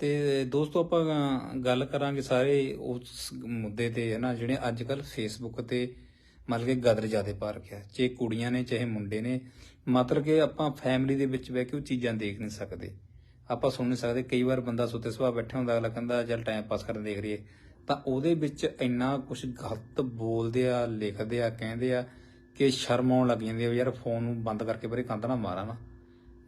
ਤੇ ਦੋਸਤੋ ਆਪਾਂ ਗੱਲ ਕਰਾਂਗੇ ਸਾਰੇ ਉਸ ਮੁੱਦੇ ਤੇ, ਹੈ ਨਾ, ਜਿਹੜੇ ਅੱਜ ਕੱਲ ਫੇਸਬੁੱਕ ਤੇ ਮਤਲਬ ਕਿ ਗਦਰ ਜਿਆਦੇ ਪਾ ਰੱਖਿਆ। ਚਾਹੇ ਕੁੜੀਆਂ ਨੇ, ਚਾਹੇ ਮੁੰਡੇ ਨੇ ਮਤਲਬ ਕਿ ਆਪਾਂ ਫੈਮਿਲੀ ਦੇ ਵਿੱਚ ਬਹਿ ਕੇ ਉਹ ਚੀਜ਼ਾਂ ਦੇਖ ਨਹੀਂ ਸਕਦੇ। ਆਪਾਂ ਸੁਣ ਨਹੀਂ ਸਕਦੇ। ਕਈ ਵਾਰ ਬੰਦਾ ਸੁੱਤੇ ਸੁਭਾ ਬੈਠਾ ਹੁੰਦਾ, ਅਗਲਾ ਕਹਿੰਦਾ, ਚੱਲ ਟਾਈਮ ਪਾਸ ਕਰਨ ਦੇਖ ਰਹੀਏ ਤਾਂ ਉਹਦੇ ਵਿੱਚ ਇੰਨਾ ਕੁਝ ਗਲਤ ਬੋਲਦੇ ਆ, ਲਿਖਦੇ ਆ, ਕਹਿੰਦੇ ਆ ਕਿ ਸ਼ਰਮ ਆਉਣ ਲੱਗ ਜਾਂਦੀ ਆ ਯਾਰ ਫੋਨ ਨੂੰ ਬੰਦ ਕਰਕੇ ਪਰੇ ਕੰਧ ਨਾ ਮਾਰਾਂ ਨਾ।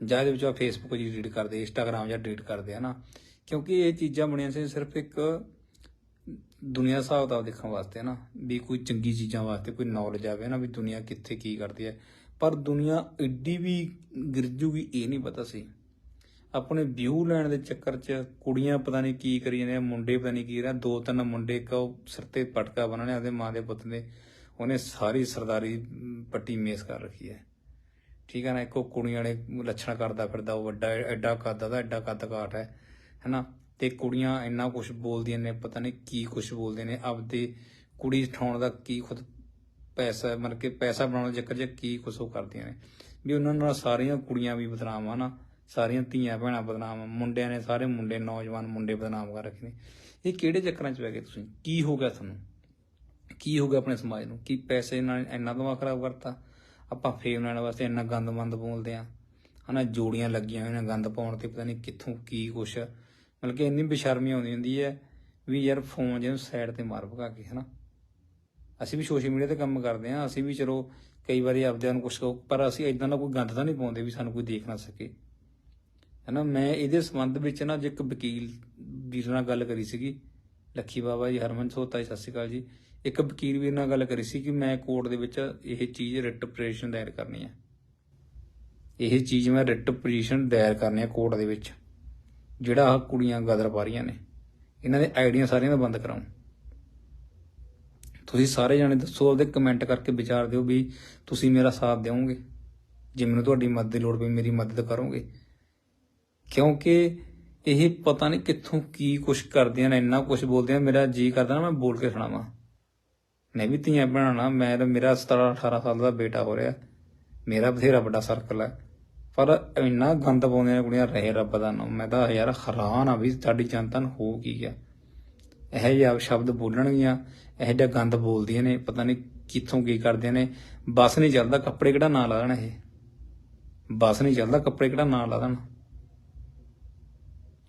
ਜਾਂ ਇਹਦੇ ਵਿੱਚ ਆ ਫੇਸਬੁੱਕ ਜੀ ਡਿਲੀਟ ਕਰਦੇ ਇੰਸਟਾਗ੍ਰਾਮ ਜਾਂ ਡਿਲੀਟ ਕਰਦੇ ਆ ਨਾ। ਕਿਉਂਕਿ ਇਹ ਚੀਜ਼ਾਂ ਬਣੀਆਂ ਸੀ ਸਿਰਫ ਇੱਕ ਦੁਨੀਆ ਹਿਸਾਬ ਕਿਤਾਬ ਦੇਖਣ ਵਾਸਤੇ ਨਾ, ਵੀ ਕੋਈ ਚੰਗੀ ਚੀਜ਼ਾਂ ਵਾਸਤੇ, ਕੋਈ ਨੌਲੇਜ ਆਵੇ ਨਾ ਵੀ ਦੁਨੀਆ ਕਿੱਥੇ ਕੀ ਕਰਦੀ ਹੈ। ਪਰ ਦੁਨੀਆ ਐਡੀ ਵੀ ਗਿਰਜੂਗੀ ਇਹ ਨਹੀਂ ਪਤਾ ਸੀ। ਆਪਣੇ ਵਿਊ ਲੈਣ ਦੇ ਚੱਕਰ 'ਚ ਕੁੜੀਆਂ ਪਤਾ ਨਹੀਂ ਕੀ ਕਰੀ ਜਾਂਦੇ ਮੁੰਡੇ ਪਤਾ ਨਹੀਂ ਕੀ ਰਿਹਾ ਦੋ ਤਿੰਨ ਮੁੰਡੇ ਇੱਕ ਉਹ ਸਿਰ ਤੇ ਪਟਕਾ ਬੰਨਣੇ ਉਹਦੇ ਮਾਂ ਦੇ ਪੁੱਤ ਦੇ, ਉਹਨੇ ਸਾਰੀ ਸਰਦਾਰੀ ਪੱਟੀ ਮੇਸ ਕਰ ਰੱਖੀ ਹੈ। ਠੀਕ ਹੈ ਨਾ, ਇੱਕੋ ਕੁੜੀਆਂ ਨੇ ਲੱਛਣ ਕਰਦਾ ਫਿਰਦਾ, ਉਹ ਵੱਡਾ ਐਡਾ ਕੱਦ ਦਾ, ਐਡਾ ਕੱਦ ਕਾਠ ਹੈ। ਹੈਨਾ? ਤੇ ਕੁੜੀਆਂ ਇੰਨਾ ਕੁਝ ਬੋਲਦੀਆਂ ਨੇ ਪਤਾ ਨਹੀਂ ਕੀ ਕੁਝ ਬੋਲਦੇ ਨੇ ਆਪਦੇ ਕੁੜੀ ਠਾਉਣ ਦਾ ਕੀ ਖੁਦ ਪੈਸਾ ਮਤਲਬ ਕਿ ਪੈਸਾ ਬਣਾਉਣ ਦੇ ਚੱਕਰ 'ਚ ਕੀ ਕੁਝ ਉਹ ਕਰਦੀਆਂ ਨੇ। ਵੀ ਉਹਨਾਂ ਨਾਲ ਸਾਰੀਆਂ ਕੁੜੀਆਂ ਵੀ ਬਦਨਾਮ ਆ ਨਾ ਸਾਰੀਆਂ ਧੀਆਂ ਭੈਣਾਂ ਬਦਨਾਮ ਆ, ਮੁੰਡਿਆਂ ਨੇ ਸਾਰੇ ਮੁੰਡੇ ਨੌਜਵਾਨ ਮੁੰਡੇ ਬਦਨਾਮ ਕਰ ਰੱਖੇ ਨੇ। ਇਹ ਕਿਹੜੇ ਚੱਕਰਾਂ 'ਚ ਪੈ ਗਏ ਤੁਸੀਂ? ਕੀ ਹੋ ਗਿਆ ਤੁਹਾਨੂੰ? ਕੀ ਹੋ ਗਿਆ ਆਪਣੇ ਸਮਾਜ ਨੂੰ? ਕੀ ਪੈਸੇ ਨਾਲ ਇੰਨਾ ਦਿਮਾਗ ਖਰਾਬ ਕਰਤਾ? ਆਪਾਂ ਫੇਮ ਲੈਣ ਵਾਸਤੇ ਇੰਨਾ ਗੰਦਮੰਦ ਬੋਲਦੇ ਆ। ਹਨਾ ਜੋੜੀਆਂ ਲੱਗੀਆਂ ਹੋਈਆਂ ਨੇ ਗੰਦ ਪਾਉਣ ਤੇ ਪਤਾ ਨਹੀਂ ਕਿੱਥੋਂ ਕੀ ਕੁਛ ਮਤਲਬ ਕਿ ਇੰਨੀ ਬੇਸ਼ਰਮੀ ਆਉਂਦੀ ਹੁੰਦੀ ਹੈ ਵੀ ਯਾਰ ਫੋਨ ਜਿਹਨੂੰ ਸਾਈਡ ਤੇ ਮਾਰ ਭਗਾ ਕੇ, ਹਨਾ? ਅਸੀਂ ਵੀ ਸੋਸ਼ਲ ਮੀਡੀਆ ਤੇ ਕੰਮ ਕਰਦੇ ਆ ਅਸੀਂ ਵੀ ਚਲੋ ਕਈ ਵਾਰੀ ਆਪਦਿਆਂ ਨੂੰ ਕੁਛ ਕਹੋ, ਪਰ ਅਸੀਂ ਇਦਾਂ ਦਾ ਕੋਈ ਗੰਦ ਤਾਂ ਨਹੀਂ ਪਾਉਂਦੇ ਵੀ ਸਾਨੂੰ ਕੋਈ ਦੇਖ ਨਾ ਸਕੇ। ਹਨਾ, ਮੈਂ ਇਹਦੇ ਸੰਬੰਧ ਵਿੱਚ ਨਾ ਅੱਜ ਇੱਕ ਵਕੀਲ ਵੀਰ ਨਾਲ ਗੱਲ ਕਰੀ ਸੀਗੀ, ਲੱਖੀ ਬਾਬਾ ਜੀ, ਹਰਮਨ ਸੋਤਾ ਜੀ, ਸਤਿ ਸ਼੍ਰੀ ਅਕਾਲ ਜੀ। ਇੱਕ ਵਕੀਲ ਵੀਰ ਨਾਲ ਗੱਲ ਕਰੀ ਸੀ ਕਿ ਮੈਂ ਕੋਰਟ ਦੇ ਵਿੱਚ ਇਹ ਚੀਜ਼ ਰਿਟ ਪਟੀਸ਼ਨ ਦਾਇਰ ਕਰਨੀ ਹੈ। ਇਹ ਚੀਜ਼ ਮੈਂ ਰਿਟ ਪਟੀਸ਼ਨ ਦਾਇਰ ਕਰਨੀ ਹੈ ਕੋਰਟ ਦੇ ਵਿੱਚ। ਜਿਹੜਾ ਆਹ ਕੁੜੀਆਂ ਗਦਰ ਪਾ ਰਹੀਆਂ ਨੇ, ਇਹਨਾਂ ਦੇ ਆਈਡੀਆਂ ਸਾਰੀਆਂ ਦਾ ਬੰਦ ਕਰਾਉਂ ਤੁਸੀਂ ਸਾਰੇ ਜਾਣੇ ਦੱਸੋ, ਆਪਦੇ ਕਮੈਂਟ ਕਰਕੇ ਵਿਚਾਰ ਦਿਓ ਵੀ ਤੁਸੀਂ ਮੇਰਾ ਸਾਥ ਦਿਓਗੇ, ਜੇ ਮੈਨੂੰ ਤੁਹਾਡੀ ਮਦਦ ਦੀ ਲੋੜ ਪਈ, ਮੇਰੀ ਮਦਦ ਕਰੋਗੇ। ਕਿਉਂਕਿ ਇਹ ਪਤਾ ਨਹੀਂ ਕਿੱਥੋਂ ਕੀ ਕੁਛ ਕਰਦੀਆਂ ਨੇ, ਇੰਨਾ ਕੁਛ ਬੋਲਦੀਆਂ, ਮੇਰਾ ਜੀ ਕਰਦਾ ਨਾ, ਮੈਂ ਬੋਲ ਕੇ ਸੁਣਾਵਾਂ। ਮੈਂ ਵੀ ਧੀਆਂ ਬਣਾਉਣਾ ਮੈਂ ਤਾਂ ਮੇਰਾ 17 18 ਸਾਲ ਦਾ ਬੇਟਾ ਹੋ ਰਿਹਾ, ਮੇਰਾ ਬਥੇਰਾ ਵੱਡਾ ਸਰਕਲ ਹੈ। ਪਰ ਇੰਨਾ ਗੰਦ ਪਾਉਂਦੀਆਂ ਨੇ ਕੁੜੀਆਂ, ਰਹੇ ਰੱਬ ਦਾ ਨਾਮ। ਮੈਂ ਤਾਂ ਯਾਰ ਹੈਰਾਨ ਆ ਵੀ ਸਾਡੀ ਜਨਤਾ ਨੂੰ ਹੋ ਕੀ ਆ ਇਹ ਜਿਹਾ ਸ਼ਬਦ ਬੋਲਣਗੀਆਂ, ਇਹ ਜਿਹਾ ਗੰਦ ਬੋਲਦੀਆਂ ਨੇ, ਪਤਾ ਨਹੀਂ ਕਿੱਥੋਂ ਕੀ ਕਰਦੀਆਂ ਨੇ। ਬਸ ਨਹੀਂ ਚੱਲਦਾ, ਕੱਪੜੇ ਕਿਹੜਾ ਨਾ ਲਾ ਦੇਣ ਇਹ? ਬਸ ਨਹੀਂ ਚੱਲਦਾ, ਕੱਪੜੇ ਕਿਹੜਾ ਨਾ ਲਾ ਦੇਣ?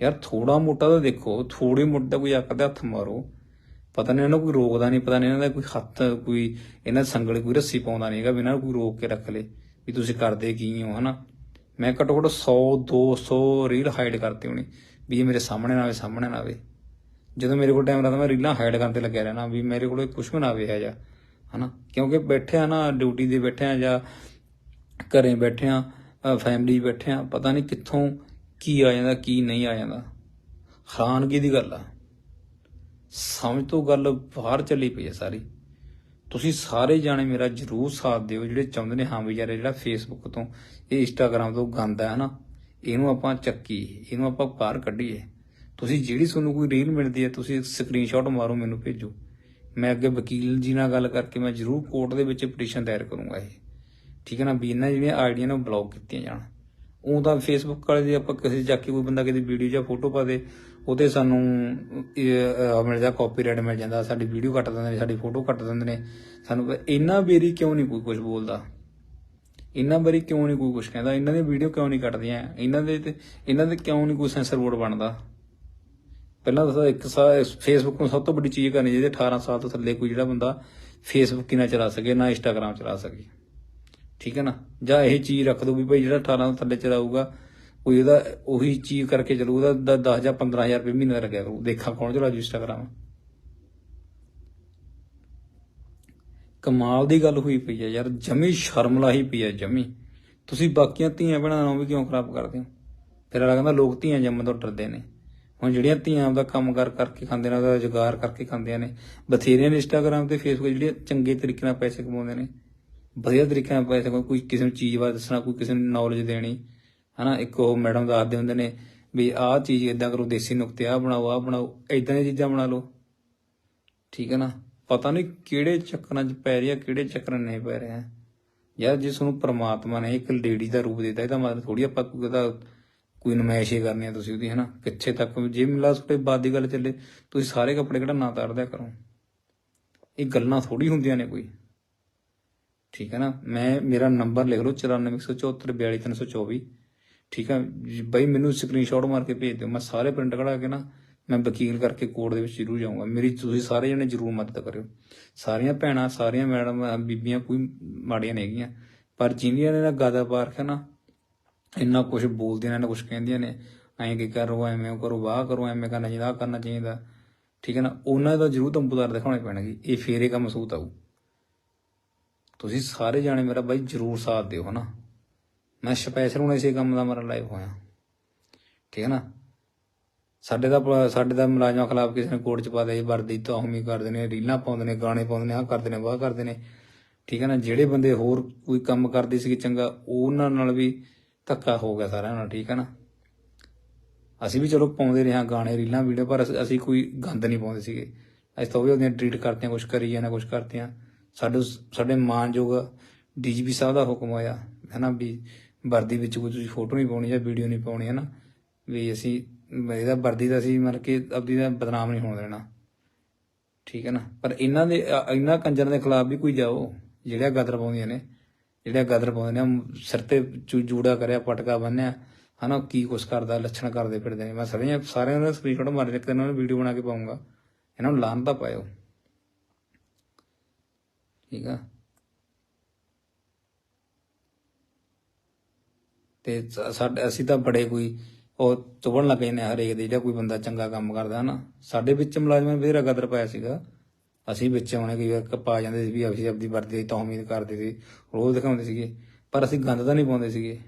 ਯਾਰ ਥੋੜਾ ਮੋਟਾ ਤਾਂ ਦੇਖੋ ਥੋੜੀ ਮੋਟਾ ਕੋਈ ਅੱਖ ਦੇ ਹੱਥ ਮਾਰੋ। ਪਤਾ ਨਹੀਂ ਇਹਨਾਂ ਨੂੰ ਕੋਈ ਰੋਕਦਾ ਨਹੀਂ ਪਤਾ ਨਹੀਂ ਇਹਨਾਂ ਦਾ ਕੋਈ ਹੱਥ, ਕੋਈ ਇਹਨਾਂ ਸੰਗਲ ਕੋਈ ਰੱਸੀ ਪਾਉਂਦਾ ਨਹੀਂਗਾ ਵੀ ਇਹਨਾਂ ਨੂੰ ਕੋਈ ਰੋਕ ਕੇ ਰੱਖ ਲੇ, ਵੀ ਤੁਸੀਂ ਕਰਦੇ ਕੀ ਹੋ, ਹਨਾ? ਮੈਂ ਘੱਟੋ ਘੱਟ 100 200 ਰੀਲ ਹਾਈਡ ਕਰਤੀ ਹੋਣੀ, ਵੀ ਇਹ ਮੇਰੇ ਸਾਹਮਣੇ ਨਾ ਆਵੇ, ਸਾਹਮਣੇ ਨਾ ਆਵੇ। ਜਦੋਂ ਮੇਰੇ ਕੋਲ ਟਾਈਮ ਲੱਗਦਾ, ਮੈਂ ਰੀਲਾਂ ਹਾਈਡ ਕਰਨ ਤੇ ਲੱਗਿਆ ਰਹਿਣਾ ਵੀ ਮੇਰੇ ਕੋਲ ਕੁਝ ਵੀ ਨਾ ਆਵੇ ਹੈ ਜਾਂ ਹਨਾ? ਕਿਉਂਕਿ ਬੈਠੇ ਆ ਨਾ ਡਿਊਟੀ ਦੇ ਬੈਠੇ ਆ ਜਾਂ ਘਰੇ ਬੈਠੇ ਆ ਫੈਮਿਲੀ ਬੈਠੇ ਆ, ਪਤਾ ਨਹੀਂ ਕਿੱਥੋਂ ਕੀ ਆ ਜਾਂਦਾ, ਕੀ ਨਹੀਂ ਆ ਜਾਂਦਾ। ਹੈਰਾਨਗੀ ਦੀ ਗੱਲ ਆ। ਸਮਝ ਤੋਂ ਗੱਲ ਬਾਹਰ ਚੱਲੀ ਪਈ ਹੈ ਸਾਰੀ। ਤੁਸੀਂ ਸਾਰੇ ਜਾਣੇ ਮੇਰਾ ਜਰੂਰ ਸਾਥ ਦਿਓ, ਜਿਹੜੇ ਚਾਹੁੰਦੇ ਨੇ, ਹਾਂ ਵੀ ਯਾਰ ਜਿਹੜਾ ਫੇਸਬੁੱਕ ਤੋਂ ਇਹ ਇੰਸਟਾਗ੍ਰam ਤੋਂ ਗੰਦ ਹੈ ਹਨਾ ਇਹਨੂੰ ਆਪਾਂ ਚੱਕੀਏ, ਇਹਨੂੰ ਆਪਾਂ ਬਾਹਰ ਕੱਢੀਏ। ਤੁਸੀਂ ਜਿਹੜੀ ਤੁਹਾਨੂੰ ਕੋਈ ਰੀਲ ਮਿਲਦੀ ਹੈ, ਤੁਸੀਂ ਸਕਰੀਨਸ਼ਾਟ ਮਾਰੋ, ਮੈਨੂੰ ਭੇਜੋ। ਮੈਂ ਅੱਗੇ ਵਕੀਲ ਜੀ ਨਾਲ ਗੱਲ ਕਰਕੇ ਮੈਂ ਜਰੂਰ ਕੋਰਟ ਦੇ ਵਿੱਚ ਪਟੀਸ਼ਨ ਦਾਇਰ ਕਰੂੰਗਾ ਇਹ। ਠੀਕ ਹੈ ਨਾ, ਵੀ ਇਹਨਾਂ ਜਿਹੜੀਆਂ ਆਈਡੀਆਂ ਨੇ ਬਲੌਕ ਕੀਤੀਆਂ ਜਾਣ। ਉਹ ਤਾਂ ਫੇਸਬੁੱਕ ਵਾਲੇ ਦੀ ਆਪਾਂ ਕਿਸੇ ਜਾ ਕੇ ਕੋਈ ਬੰਦਾ ਕਿਤੇ ਵੀਡੀਓ ਜਾਂ ਫੋਟੋ ਪਾ ਦੇ ਉਹਤੇ ਸਾਨੂੰ ਮਿਲ ਜਾ ਕਾਪੀਰਾਈਟ ਮਿਲ ਜਾਂਦਾ, ਸਾਡੀ ਵੀਡੀਓ ਕੱਟ ਦਿੰਦੇ ਨੇ, ਸਾਡੀ ਫੋਟੋ ਕੱਟ ਦਿੰਦੇ ਨੇ। ਸਾਨੂੰ ਪ- ਇੰਨਾ ਬੇਰੀ ਕਿਉਂ ਨਹੀਂ ਕੋਈ ਕੁਝ ਬੋਲਦਾ? ਇੰਨਾ ਬਰੀ ਕਿਉਂ ਨਹੀਂ ਕੋਈ ਕੁਝ ਕਹਿੰਦਾ? ਇਹਨਾਂ ਦੀ ਵੀਡੀਓ ਕਿਉਂ ਨਹੀਂ ਕੱਟਦੀਆਂ? ਇਹਨਾਂ ਦੇ ਤੇ ਇਹਨਾਂ ਦੇ ਕਿਉਂ ਨਹੀਂ ਕੋਈ ਸੈਂਸਰ ਬੋਰਡ ਬਣਦਾ? ਪਹਿਲਾਂ ਤਾਂ ਇੱਕ ਫੇਸਬੁੱਕ ਨੂੰ ਸਭ ਤੋਂ ਵੱਡੀ ਚੀਜ਼ ਕਰਨੀ ਜਿਹਦੇ 18 ਸਾਲ ਤੋਂ ਥੱਲੇ ਕੋਈ ਜਿਹੜਾ ਬੰਦਾ ਫੇਸਬੁੱਕ ਹੀ ਨਾ ਚਲਾ ਸਕੇ, ਨਾ ਇੰਸਟਾਗ੍ਰam ਚਲਾ ਸਕੇ। ਠੀਕ ਹੈ ਨਾ? ਜਾਂ ਇਹ ਚੀਜ਼ ਰੱਖ ਦੋ ਵੀ ਭਾਈ ਜਿਹੜਾ 18 ਤੋਂ ਥੱਲੇ ਚਲਾਊਗਾ ਕੋਈ ਉਹਦਾ, ਉਹੀ ਚੀਜ਼ ਕਰਕੇ ਚਲੂ, ਉਹਦਾ 10 ਜਾਂ 15000 ਰੁਪਏ ਮਹੀਨੇ ਦਾ ਲੱਗਿਆ ਕਰੂ। ਦੇਖਾਂ ਕੌਣ ਚਲਾ ਇੰਸਟਾਗ੍ਰam ਕਮਾਲ ਦੀ ਗੱਲ ਹੋਈ ਪਈ ਹੈ ਯਾਰ, ਜਮੀ ਸ਼ਰਮ ਲਾਹੀ ਪਈ ਹੈ ਜਮੀ। ਤੁਸੀਂ ਬਾਕੀਆਂ ਧੀਆਂ ਭੈਣਾਂ ਦਾ ਵੀ ਕਿਉਂ ਖਰਾਬ ਕਰਦੇ ਹੋ? ਫਿਰ ਅਗਲਾ ਕਹਿੰਦਾ, ਲੋਕ ਧੀਆਂ ਜੰਮਣ ਤੋਂ ਡਰਦੇ ਨੇ। ਹੁਣ ਜਿਹੜੀਆਂ ਧੀਆਂ ਆਪਦਾ ਕੰਮ ਕਰ ਕਰਕੇ ਖਾਂਦੇ ਨੇ ਉਹਦਾ ਰੁਜ਼ਗਾਰ ਕਰਕੇ ਖਾਂਦੇ ਨੇ ਬਥੇਰੇ ਨੇ ਇੰਸਟਾਗ੍ਰam ਤੇ ਫੇਸਬੁੱਕ ਜਿਹੜੀਆਂ ਚੰਗੇ ਤਰੀਕੇ ਨਾਲ ਪੈਸੇ ਕਮਾਉਂਦੇ ਨੇ। ਵਧੀਆ ਤਰੀਕੇ ਨਾਲ ਪੈਸੇ ਕਮਾਉਂਦੇ ਕੋਈ ਕਿਸੇ ਨੂੰ ਚੀਜ਼ ਬਾਰੇ ਦੱਸਣਾ, ਕੋਈ ਕਿਸੇ ਨੂੰ ਨੌਲੇਜ ਦੇਣੀ ਹਨਾ, ਇੱਕ ਉਹ ਮੈਡਮ ਦੱਸਦੇ ਹੁੰਦੇ ਨੇ ਵੀ ਆਹ ਚੀਜ਼ ਇਦਾਂ ਕਰੋ, ਦੇਸੀ ਨੁਕਤੇ, ਆਹ ਬਣਾਓ ਆਹ ਬਣਾਓ ਇਦਾਂ ਦੀਆਂ ਚੀਜ਼ਾਂ ਬਣਾ ਲਓ। ਠੀਕ ਹੈ ਨਾ? ਪਤਾ ਨਹੀਂ ਕਿਹੜੇ ਚੱਕਰਾਂ 'ਚ ਪੈ ਰਿਹਾ, ਕਿਹੜੇ ਚੱਕਰਾਂ 'ਚ ਨਹੀਂ ਪੈ ਰਿਹਾ। ਯਾਰ ਜਿਸ ਨੂੰ ਪ੍ਰਮਾਤਮਾ ਨੇ ਇੱਕ ਲੇਡੀ ਦਾ ਰੂਪ ਦਿੱਤਾ, ਇਹਦਾ ਮਤਲਬ ਥੋੜੀ ਆਪਾਂ ਕੋਈ ਉਹਦਾ ਕੋਈ ਨਮਾਇਸ਼ ਹੀ ਕਰਨੀ ਆ ਤੁਸੀਂ ਉਹਦੀ, ਹਨਾ? ਕਿੱਥੇ ਤੱਕ ਜੇ ਮਿਲਾ ਤੁਹਾਡੇ ਬਾਤ ਦੀ ਗੱਲ ਚੱਲੇ, ਤੁਸੀਂ ਸਾਰੇ ਕੱਪੜੇ ਕਿਹੜਾ ਨਾ ਤਾਰਦਿਆ ਕਰੋ। ਇਹ ਗੱਲਾਂ ਥੋੜੀ ਹੁੰਦੀਆਂ ਨੇ ਕੋਈ। ਠੀਕ ਹੈ ਨਾ? ਮੈਂ, ਮੇਰਾ ਨੰਬਰ ਲਿਖ ਲਓ 9417442324 ਠੀਕ ਹੈ ਜੀ, ਬਈ ਮੈਨੂੰ ਸਕਰੀਨਸ਼ਾਟ ਮਾਰ ਕੇ ਭੇਜ ਦਿਓ। ਮੈਂ ਸਾਰੇ ਪ੍ਰਿੰਟ ਕਢਾ ਕੇ ਨਾ ਮੈਂ ਵਕੀਲ ਕਰਕੇ ਕੋਰਟ ਦੇ ਵਿੱਚ ਜ਼ਰੂਰ ਜਾਊਂਗਾ। ਮੇਰੀ ਤੁਸੀਂ ਸਾਰੇ ਜਣੇ ਜ਼ਰੂਰ ਮਦਦ ਕਰਿਓ। ਸਾਰੀਆਂ ਭੈਣਾਂ ਸਾਰੀਆਂ ਮੈਡਮ ਬੀਬੀਆਂ ਕੋਈ ਮਾੜੀਆਂ ਨਹੀਂ ਹੈਗੀਆਂ। ਪਰ ਜਿੰਨੀਆਂ ਨੇ ਨਾ ਗਾਦਾ ਪਾਰਕ ਹੈ ਨਾ ਇੰਨਾ ਕੁਝ ਬੋਲਦੀਆਂ ਨੇ ਕੁਝ ਕਹਿੰਦੀਆਂ ਨੇ ਐਂ ਕੀ ਕਰੋ ਐਵੇਂ ਕਰੋ ਵਾਹ ਕਰੋ ਐਵੇਂ ਕਰਨਾ ਚਾਹੀਦਾ ਆਹ ਕਰਨਾ ਚਾਹੀਦਾ। ਠੀਕ ਹੈ ਨਾ? ਉਹਨਾਂ ਦਾ ਜ਼ਰੂਰ ਤੰਬੂਦਾਰ ਦਿਖਾਉਣੇ ਪੈਣਗੇ। ਇਹ ਫੇਰੇ ਕੰਮ ਸੂਤ ਆਊ। ਤੁਸੀਂ ਸਾਰੇ ਜਾਣੇ ਮੇਰਾ ਬਾਈ ਜ਼ਰੂਰ ਸਾਥ ਦਿਓ ਹਨਾ? ਮੈਂ ਸਪੈਸ਼ਲ ਹੁਣ ਇਸੇ ਕੰਮ ਦਾ ਮਰਨ ਲਾਈਵ ਹੋਇਆ। ਠੀਕ ਹੈ ਨਾ? ਸਾਡੇ ਦਾ ਪ- ਸਾਡੇ ਦਾ ਮੁਲਾਜ਼ਮਾਂ ਖਿਲਾਫ ਕਿਸੇ ਨੇ ਕੋਰਟ ਚ ਪਾ ਦੇ ਵਰਦੀ ਤੋਹਮੀ ਕਰਦੇ ਨੇ, ਰੀਲਾਂ ਪਾਉਂਦੇ ਨੇ, ਗਾਣੇ ਪਾਉਂਦੇ ਨੇ, ਆਹ ਕਰਦੇ ਨੇ, ਵਾਹ ਕਰਦੇ ਨੇ। ਠੀਕ ਹੈ ਨਾ? ਜਿਹੜੇ ਬੰਦੇ ਹੋਰ ਕੋਈ ਕੰਮ ਕਰਦੇ ਸੀ ਚੰਗਾ, ਉਹਨਾਂ ਨਾਲ ਵੀ ਧੱਕਾ ਹੋ ਗਿਆ ਸਾਰਿਆਂ ਨਾਲ, ਠੀਕ ਹੈ ਨਾ? ਅਸੀਂ ਵੀ ਚਲੋ ਪਾਉਂਦੇ ਰਹੇ ਹਾਂ ਗਾਣੇ, ਰੀਲਾਂ, ਵੀਡੀਓ, ਪਰ ਅਸੀਂ- ਕੋਈ ਗੰਦ ਨਹੀਂ ਪਾਉਂਦੇ ਸੀਗੇ। ਅਸੀਂ ਤਾਂ ਉਹ ਵੀ ਉਹਦੀਆਂ ਟ੍ਰੀਟ ਕਰਤੇ ਹਾਂ ਕੁਝ ਕਰੀ ਜਾਂਦੇ ਕੁਝ ਕਰਦੇ ਹਾਂ ਸਾਡੇ ਸਾਡੇ ਮਾਨਯੋਗ ਡੀਜੀਪੀ ਸਾਹਿਬ ਦਾ ਹੁਕਮ ਹੋਇਆ, ਹੈ ਨਾ, ਵੀ ਵਰਦੀ ਵਿੱਚ ਕੋਈ ਤੁਸੀਂ ਫੋਟੋ ਨਹੀਂ ਪਾਉਣੀ ਜਾਂ ਵੀਡੀਓ ਨਹੀਂ ਪਾਉਣੀ ਹੈ ਨਾ ਵੀ ਅਸੀਂ, ਇਹਦਾ ਵਰਦੀ ਦਾ ਅਸੀਂ ਮਤਲਬ ਕਿ ਆਪਦੀ ਦਾ ਬਦਨਾਮ ਨਹੀਂ ਹੋਣ ਦੇਣਾ। ਠੀਕ ਹੈ ਨਾ? ਪਰ ਇਹਨਾਂ ਦੇ ਇਹਨਾਂ ਕੰਜਰਾਂ ਦੇ ਖਿਲਾਫ ਵੀ ਕੋਈ ਜਾਓ, ਜਿਹੜਿਆ ਗਦਰ ਪਾਉਂਦੀਆਂ ਨੇ, ਜਿਹੜਿਆ ਗਦਰ ਪਾਉਂਦੇ ਨੇ ਸਿਰ ਤੇ ਚੂ- ਜੂੜਾ ਕਰਿਆ, ਪਟਕਾ ਬੰਨਿਆ, ਹਨਾ? ਕੀ ਕੁਛ ਕਰਦਾ, ਲੱਛਣ ਕਰਦੇ ਫਿਰਦੇ ਨੇ। ਮੈਂ ਸਾਰਿਆਂ ਸਾਰਿਆਂ ਦਾ ਸਕਰੀਨਸ਼ਾਟ ਮਾਰ ਕੇ ਇਹਨਾਂ ਨੂੰ ਵੀਡੀਓ ਬਣਾ ਕੇ ਪਾਉਂਗਾ। ਇਹਨਾਂ ਨੂੰ ਲਾਨ ਤਾਂ ਪਾਇਓ। ਠੀਕ ਆ? ਤੇ ਸਾ- ਸਾਡੇ, ਅਸੀਂ ਤਾਂ ਬੜੇ ਕੋਈ ਉਹ ਚੁਬਣ ਲੱਗ ਜਾਂਦੇ ਆ ਹਰੇਕ ਦੇ, ਜਿਹੜਾ ਕੋਈ ਬੰਦਾ ਚੰਗਾ ਕੰਮ ਕਰਦਾ ਨਾ ਸਾਡੇ ਵਿੱਚ ਮੁਲਾਜ਼ਮਾਂ ਨੇ ਬਥੇਰਾ ਗਦਰ ਪਾਇਆ ਸੀਗਾ। ਅਸੀਂ ਵਿੱਚ ਆਉਣੇ ਕਈ ਵਾਰ ਪਾ ਜਾਂਦੇ ਸੀ ਵੀ ਅਸੀਂ ਆਪਦੀ ਵਰਦੀ ਦੀ ਤੌਮੀਦ ਕਰਦੇ ਸੀ, ਰੋਜ਼ ਦਿਖਾਉਂਦੇ ਸੀਗੇ। ਪਰ ਅਸੀਂ ਗੰਦ ਤਾਂ ਨਹੀਂ ਪਾਉਂਦੇ ਸੀਗੇ।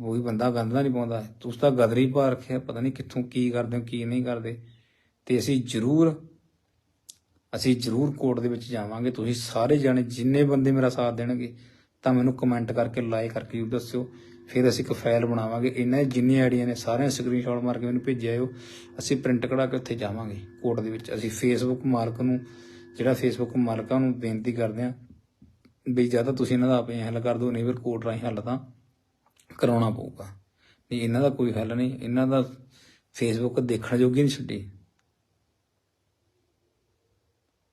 ਉਹੀ ਬੰਦਾ ਗੰਦ ਤਾਂ ਨਹੀਂ ਪਾਉਂਦਾ। ਤੁਸੀਂ ਤਾਂ ਗਦਰੀ ਪਾ ਰੱਖਿਆ ਪਤਾ ਨਹੀਂ ਕਿੱਥੋਂ ਕੀ ਕਰਦੇ ਹੋ, ਕੀ ਨਹੀਂ ਕਰਦੇ। ਤੇ ਅਸੀਂ ਜ਼ਰੂਰ ਅਸੀਂ ਜ਼ਰੂਰ ਕੋਰਟ ਦੇ ਵਿੱਚ ਜਾਵਾਂਗੇ। ਤੁਸੀਂ ਸਾਰੇ ਜਾਣੇ ਜਿੰਨੇ ਬੰਦੇ ਮੇਰਾ ਸਾਥ ਦੇਣਗੇ ਤਾਂ ਮੈਨੂੰ ਕਮੈਂਟ ਕਰਕੇ ਲਾਈਕ ਕਰਕੇ ਜ਼ਰੂਰ ਦੱਸਿਓ। ਫਿਰ ਅਸੀਂ ਇੱਕ ਫਾਈਲ ਬਣਾਵਾਂਗੇ। ਇਹਨਾਂ ਦੀ ਜਿੰਨੀ ਆਈਡੀਆਂ ਨੇ, ਸਾਰਿਆਂ ਸਕਰੀਨਸ਼ਾਟ ਮਾਰ ਕੇ ਮੈਨੂੰ ਭੇਜਿਆਓ ਅਸੀਂ ਪ੍ਰਿੰਟ ਕਢਾ ਕੇ ਉੱਥੇ ਜਾਵਾਂਗੇ, ਕੋਰਟ ਦੇ ਵਿੱਚ। ਅਸੀਂ ਫੇਸਬੁੱਕ ਮਾਲਕ ਨੂੰ, ਜਿਹੜਾ ਫੇਸਬੁੱਕ ਮਾਲਕਾਂ ਨੂੰ ਬੇਨਤੀ ਕਰਦੇ ਹਾਂ ਵੀ ਜਾਂ ਤਾਂ ਤੁਸੀਂ ਇਹਨਾਂ ਦਾ ਆਪੇ ਹੱਲ ਕਰ ਦਿਓ, ਨਹੀਂ ਫਿਰ ਕੋਰਟ ਰਾਹੀਂ ਹੱਲ ਤਾਂ ਕਰਾਉਣਾ ਪਊਗਾ। ਨਹੀਂ ਇਹਨਾਂ ਦਾ ਕੋਈ ਹੱਲ ਨਹੀਂ, ਇਹਨਾਂ ਦਾ ਫੇਸਬੁੱਕ ਦੇਖਣ ਜੋਗੀ ਨਹੀਂ ਛੱਡੀ।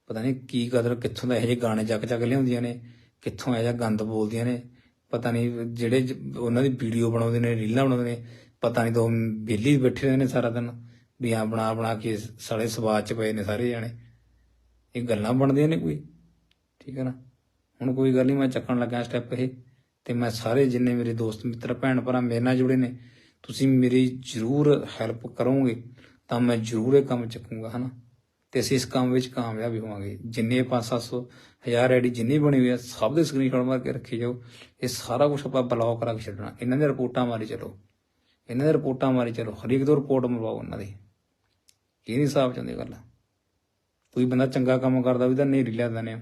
ਪਤਾ ਨਹੀਂ ਕੀ ਕਦਰ, ਕਿੱਥੋਂ ਦਾ ਇਹੋ ਜਿਹੇ ਗਾਣੇ ਚੱਕ ਚੱਕ ਲਿਆਉਂਦੀਆਂ ਨੇ। ਕਿੱਥੋਂ ਇਹੋ ਜਿਹਾ ਗੰਦ ਬੋਲਦੀਆਂ ਨੇ? ਪਤਾ ਨਹੀਂ ਜਿਹੜੇ ਉਹਨਾਂ ਦੀ ਵੀਡੀਓ ਬਣਾਉਂਦੇ ਨੇ, ਰੀਲਾਂ ਬਣਾਉਂਦੇ ਨੇ, ਪਤਾ ਨਹੀਂ ਦੋ ਵਿਹਲੀ ਬੈਠੇ ਰਹਿੰਦੇ ਨੇ ਸਾਰਾ ਦਿਨ, ਵੀ ਆ ਬਣਾ ਬਣਾ ਕੇ ਸਾਲੇ ਸਵਾਦ ਚ ਪਏ ਨੇ ਸਾਰੇ ਜਾਣੇ। ਇਹ ਗੱਲਾਂ ਬਣਦੀਆਂ ਨੇ ਕੋਈ? ਠੀਕ ਹੈ ਨਾ? ਹੁਣ ਕੋਈ ਗੱਲ ਨਹੀਂ ਮੈਂ ਚੱਕਣ ਲੱਗਾ ਸਟੈਪ ਇਹ, ਤੇ ਮੈਂ ਸਾਰੇ ਜਿੰਨੇ ਮੇਰੇ ਦੋਸਤ, ਮਿੱਤਰ, ਭੈਣ ਭਰਾ ਮੇਰੇ ਨਾਲ ਜੁੜੇ ਨੇ, ਤੁਸੀਂ ਮੇਰੀ ਜ਼ਰੂਰ ਹੈਲਪ ਕਰੋਗੇ, ਤਾਂ ਮੈਂ ਜ਼ਰੂਰ ਇਹ ਕੰਮ ਚੱਕੂਗਾ, ਹਨਾ? ਤੇ ਅਸੀਂ ਇਸ ਕੰਮ ਵਿੱਚ ਕਾਮਯਾਬ ਵੀ ਹੋਵਾਂਗੇ। ਜਿੰਨੇ 5-700 ਹਜ਼ਾਰ ਆਈਡੀ ਜਿੰਨੀ ਬਣੀ ਹੋਈ ਹੈ ਸਭ ਦੇ ਸਕਰੀਨਸ਼ਾਟ ਮਾਰ ਕੇ ਰੱਖੀ ਜਾਓ। ਇਹ ਸਾਰਾ ਕੁਝ ਆਪਾਂ ਬਲੌਕ ਕਰਾ ਕੇ ਛੱਡਣਾ। ਇਹਨਾਂ ਦੀਆਂ ਰਿਪੋਰਟਾਂ ਮਾਰੀ ਚਲੋ। ਇਹਨਾਂ ਦੀਆਂ ਰਿਪੋਰਟਾਂ ਮਾਰੀ ਚਲੋ। ਹਰੇਕ ਤੋਂ ਰਿਪੋਰਟ ਮਰਵਾਓ ਉਹਨਾਂ ਦੀ। ਇਹ ਨਹੀਂ ਹਿਸਾਬ ਚੰਦੀ ਗੱਲ ਕੋਈ ਬੰਦਾ ਚੰਗਾ ਕੰਮ ਕਰਦਾ ਵੀ ਤਾਂ ਨੇਰੀ ਲਿਆ ਦਿੰਦੇ ਆ।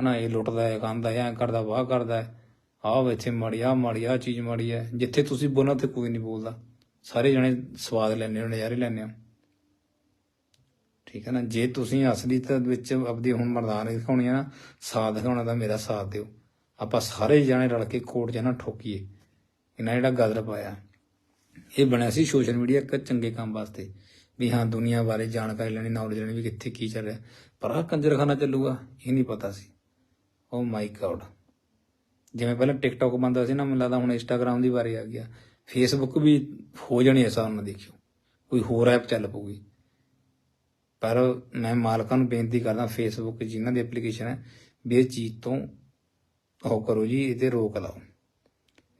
ਹਨਾ, ਇਹ ਲੁੱਟਦਾ ਹੈ, ਖਾਂਦਾ ਹੈ, ਐਂ ਕਰਦਾ, ਵਾਹ ਕਰਦਾ ਹੈ। ਆਹ ਇੱਥੇ ਮਾੜੀ, ਆਹ ਮਾੜੀ, ਆਹ ਚੀਜ਼ ਮਾੜੀ ਹੈ। ਜਿੱਥੇ ਤੁਸੀਂ ਬੋਲਣਾ ਤੇ ਕੋਈ ਨਹੀਂ ਬੋਲਦਾ। ਸਾਰੇ ਜਣੇ ਸਵਾਦ ਲੈਣੇ ਹੋ ਨਜ਼ਾਰੇ ਲੈਣੇ ਹੋ ਠੀਕ ਹੈ ਨਾ? ਜੇ ਤੁਸੀਂ ਅਸਲੀਅਤ ਵਿੱਚ ਆਪਦੀ ਹੁਣ ਮਰਦਾਨ ਦਿਖਾਉਣੀ ਹੈ ਨਾ, ਸਾਥ ਦਿਖਾਉਣਾ ਤਾਂ ਮੇਰਾ ਸਾਥ ਦਿਓ। ਆਪਾਂ ਸਾਰੇ ਜਾਣੇ ਰਲ ਕੇ ਕੋਰਟ 'ਚ ਨਾ ਠੋਕੀਏ। ਇਹਨਾਂ ਜਿਹੜਾ ਗਦਰ ਪਾਇਆ। ਇਹ ਬਣਿਆ ਸੀ ਸੋਸ਼ਲ ਮੀਡੀਆ ਇੱਕ ਚੰਗੇ ਕੰਮ ਵਾਸਤੇ। ਵੀ ਹਾਂ, ਦੁਨੀਆ ਬਾਰੇ ਜਾਣਕਾਰੀ ਲੈਣੀ ਨੌਲੇਜ ਲੈਣੀ ਵੀ ਕਿੱਥੇ ਕੀ ਚੱਲ ਰਿਹਾ। ਪਰ ਆਹ ਕੰਜਰਖਾਨਾ ਚੱਲੂਗਾ, ਇਹ ਨਹੀਂ ਪਤਾ ਸੀ। ਓ ਮਾਈ ਗॉड ਜਿਵੇਂ ਪਹਿਲਾਂ ਟਿਕਟੌਕ ਬੰਦਾ ਸੀ ਨਾ, ਮੈਨੂੰ ਲੱਗਦਾ ਹੁਣ ਇੰਸਟਾਗ੍ਰam ਦੀ ਵਾਰੀ ਆ ਗਿਆ। ਫੇਸਬੁੱਕ ਵੀ ਹੋ ਜਾਣੀ ਐਸਾ ਹੁਣ ਦੇਖਿਓ। ਕੋਈ ਹੋਰ ਐਪ ਚੱਲ ਪਊਗੀ। ਪਰ ਮੈਂ ਮਾਲਕਾਂ ਨੂੰ ਬੇਨਤੀ ਕਰਦਾ ਫੇਸਬੁੱਕ ਜਿਨ੍ਹਾਂ ਦੀ ਐਪਲੀਕੇਸ਼ਨ ਹੈ ਵੀ ਇਹ ਚੀਜ਼ ਤੋਂ ਉਹ ਕਰੋ ਜੀ, ਇਹਦੇ ਰੋਕ ਲਾਓ।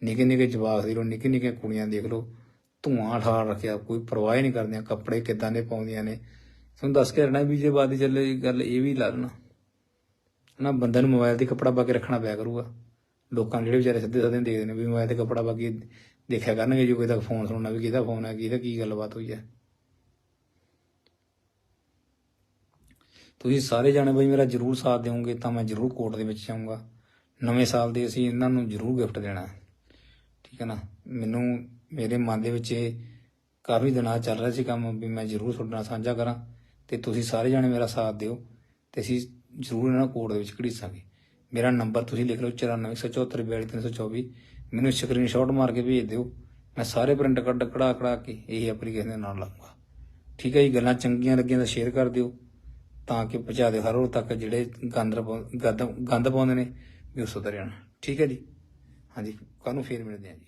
ਨਿੱਕੇ ਨਿੱਕੇ ਜਵਾਕ ਦੇ ਲੋ ਨਿੱਕੇ ਨਿੱਕੇ ਕੁੜੀਆਂ ਦੇਖ ਲਓ, ਧੂਆਂ ਠਾਰ ਰੱਖਿਆ, ਕੋਈ ਪਰਵਾਹ ਹੀ ਨਹੀਂ ਕਰਦੀਆਂ, ਕੱਪੜੇ ਕਿੱਦਾਂ ਦੇ ਪਾਉਂਦੀਆਂ ਨੇ। ਤੁਹਾਨੂੰ ਦੱਸ ਕੇ ਰਹਿਣਾ ਵੀ ਜੇ ਬਾਦੀ ਚੱਲੇ ਇਹ ਗੱਲ ਇਹ ਵੀ ਲਾ ਦੇਣਾ। ਨਾ ਬੰਦੇ ਨੂੰ ਮੋਬਾਈਲ ਤੇ ਕੱਪੜਾ ਪਾ ਕੇ ਰੱਖਣਾ ਪਿਆ ਕਰੂਗਾ। ਲੋਕਾਂ ਜਿਹੜੇ ਵਿਚਾਰੇ ਸਿੱਧੇ ਸਾਧੇ ਦੇਖਦੇ ਨੇ ਵੀ ਮੋਬਾਈਲ ਤੇ ਕੱਪੜਾ ਪਾ ਕੇ ਦੇਖਿਆ ਕਰਨਗੇ, ਜੋ ਕੋਈ ਦਾ ਫੋਨ ਸੁਣਨਾ ਵੀ ਕਿਹਦਾ ਫੋਨ ਹੈ, ਕਿਹਦਾ ਕੀ ਗੱਲਬਾਤ ਹੋਈ ਹੈ। ਤੁਸੀਂ ਸਾਰੇ ਜਾਣੇ ਬਈ ਮੇਰਾ ਜਰੂਰ ਸਾਥ ਦਿਓਗੇ ਤਾਂ ਮੈਂ ਜਰੂਰ ਕੋਰਟ ਦੇ ਵਿੱਚ ਜਾਊਂਗਾ। ਨਵੇਂ ਸਾਲ ਦੇ ਅਸੀਂ ਇਹਨਾਂ ਨੂੰ ਜਰੂਰ ਗਿਫਟ ਦੇਣਾ ਠੀਕ ਹੈ ਨਾ? ਮੈਨੂੰ, ਮੇਰੇ ਮਨ ਦੇ ਵਿੱਚ ਇਹ ਕਾਫੀ ਦਿਨਾਂ ਚੱਲ ਰਿਹਾ ਸੀ ਕੰਮ ਵੀ ਮੈਂ ਜਰੂਰ ਤੁਹਾਡੇ ਨਾਲ ਸਾਂਝਾ ਕਰਾਂ ਤੇ ਤੁਸੀਂ ਸਾਰੇ ਜਾਣੇ ਮੇਰਾ ਸਾਥ ਦਿਓ ਤੇ ਅਸੀਂ ਜਰੂਰ ਇਹਨਾਂ ਕੋਰਟ ਦੇ ਵਿੱਚ ਘੜੀਸਾਂਗੇ। ਮੇਰਾ ਨੰਬਰ ਤੁਸੀਂ ਲਿਖ ਲਓ 9474422324 ਮੈਨੂੰ ਸਕਰੀਨਸ਼ਾਟ ਮਾਰ ਕੇ ਭੇਜ ਦਿਓ। ਮੈਂ ਸਾਰੇ ਪ੍ਰਿੰਟ ਕੱਢ ਕਢਾ ਕਢਾ ਕੇ ਇਹ ਐਪਲੀਕੇਸ਼ਨ ਦੇ ਨਾਲ ਲਾਉਂਗਾ ਠੀਕ ਹੈ ਜੀ? ਗੱਲਾਂ ਚੰਗੀਆਂ ਲੱਗੀਆਂ ਤਾਂ ਸ਼ੇਅਰ ਕਰ ਦਿਓ। ਤਾਂ ਕਿ ਪਹੁੰਚਾ ਦਿਓ ਹਰ ਉਹ ਤੱਕ ਜਿਹੜੇ ਗੰਦ ਪਾਉ- ਗੰਦ ਗੰਦ ਪਾਉਂਦੇ ਨੇ, ਵੀ ਉਹ ਸੁਧਰ ਜਾਣ। ਠੀਕ ਹੈ ਜੀ? ਹਾਂਜੀ ਕੱਲ ਨੂੰ ਫੇਰ ਮਿਲਦੇ ਹਾਂ ਜੀ।